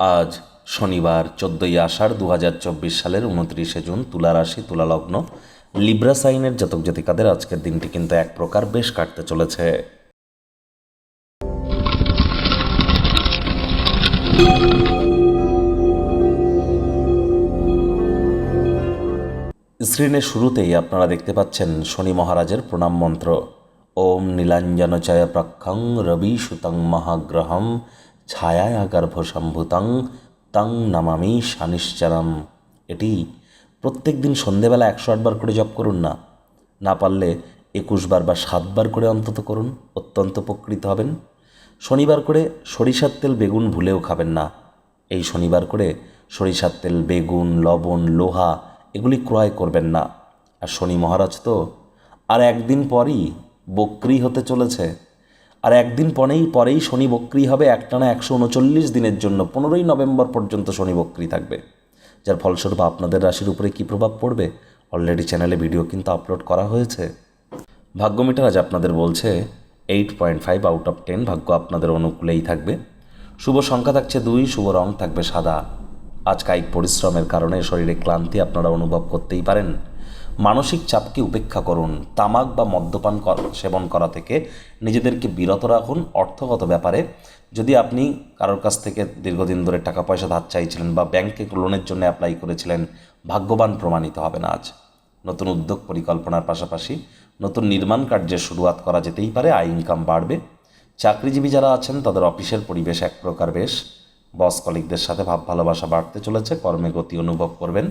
আজ শনিবার, চোদ্দোই আষাঢ় দু হাজার চব্বিশ সালের উনত্রিশে জুন তুলা রাশি, তুলা লগ্ন। লিব্রা সাইনের জাতক জাতিকাদের আজকের দিনটি কিন্তু এক প্রকার বেশ কাটতে চলেছে। স্ক্রিনের শুরুতেই আপনারা দেখতে পাচ্ছেন শনি মহারাজের প্রণাম মন্ত্র। ওম নীলাঞ্জনচয় প্রক্ষং রবি সুতং মহাগ্রহম। ছায়ায়া গর্ভসম্ভূতং তং নমামি শানিশ্চরম। এটি প্রত্যেক দিন সন্ধেবেলা একশো আটবার করে জপ করুন না। না পারলে একুশ বার বা সাতবার করে অন্তত করুন, অত্যন্ত উপকৃত হবেন। শনিবার করে সরিষার তেল, বেগুন ভুলেও খাবেন না। এই শনিবার করে সরিষার তেল, বেগুন, লবণ, লোহা এগুলি ক্রয় করবেন না। আর শনি মহারাজ তো আর একদিন পরই বক্রি হতে চলেছে। আর একদিন পরেই পরেই শনি বক্রি হবে একটানা একশো উনচল্লিশ দিনের জন্য। পনেরোই নভেম্বর পর্যন্ত শনি বক্রি থাকবে। যার ফলস্বরূপ আপনাদের রাশির উপরে কী প্রভাব পড়বে? অলরেডি চ্যানেলে ভিডিও কিন্তু আপলোড করা হয়েছে। ভাগ্য মিটার আজ আপনাদের বলছে eight point five out of ten ভাগ্য আপনাদের অনুকূলেই থাকবে। শুভ সংখ্যা থাকছে দুই, শুভ রং থাকবে সাদা। আজ কায়িক পরিশ্রমের কারণে শরীরে ক্লান্তি আপনারা অনুভব করতেই পারেন। মানসিক চাপকে উপেক্ষা করুন, তামাক বা মদ্যপান সেবন করা থেকে নিজেদেরকে বিরত রাখুন। অর্থগত ব্যাপারে যদি আপনি কারোর কাছ থেকে দীর্ঘদিন ধরে টাকা পয়সা ধার চাইছিলেন বা ব্যাংকে লোনের জন্য অ্যাপ্লাই করেছিলেন, ভাগ্যবান প্রমাণিত হবেন আজ। নতুন উদ্যোগ পরিকল্পনার পাশাপাশি নতুন নির্মাণ কার্যের শুরুয়াত করা যেতেই পারে, আয় ইনকাম বাড়বে। চাকরিজীবী যারা আছেন, তাদের অফিসের পরিবেশ এক প্রকার বেশ। বস কলিকদের সাথে ভাব ভালোবাসা বাড়তে চলেছে, কর্মে গতি অনুভব করবেন।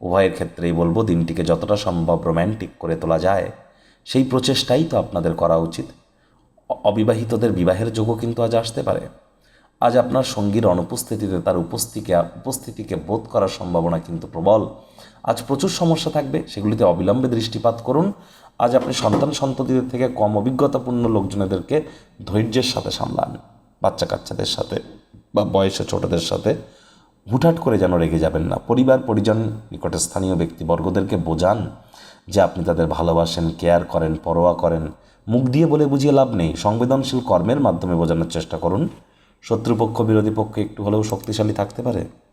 উভয়ের ক্ষেত্রেই বলব, দিনটিকে যতটা সম্ভব রোম্যান্টিক করে তোলা যায়, সেই প্রচেষ্টাই তো আপনাদের করা উচিত। অবিবাহিতদের বিবাহের যোগও কিন্তু আজ আসতে পারে। আজ আপনার সঙ্গীর অনুপস্থিতিতে তার উপস্থিতিকে উপস্থিতিকে বোধ করার সম্ভাবনা কিন্তু প্রবল। আজ প্রচুর সমস্যা থাকবে, সেগুলিতে অবিলম্বে দৃষ্টিপাত করুন। আজ আপনি সন্তান সন্ততিদের থেকে কম অভিজ্ঞতাপূর্ণ লোকজনেদেরকে ধৈর্যের সাথে সামলান। বাচ্চা কাচ্চাদের সাথে বা বয়সে ছোটদের সাথে। হুটহাট করে যেন রেগে যাবেন না। পরিবার, পরিজন, নিকটে স্থানীয় ব্যক্তিবর্গদেরকে বোঝান যে আপনি তাদের ভালোবাসেন, কেয়ার করেন, পরোয়া করেন। মুখ দিয়ে বলে বুঝিয়ে লাভ নেই। সংবেদনশীল কর্মের মাধ্যমে বোঝানোর চেষ্টা করুন। শত্রুপক্ষ, বিরোধী পক্ষে একটু হলেও শক্তিশালী থাকতে পারে।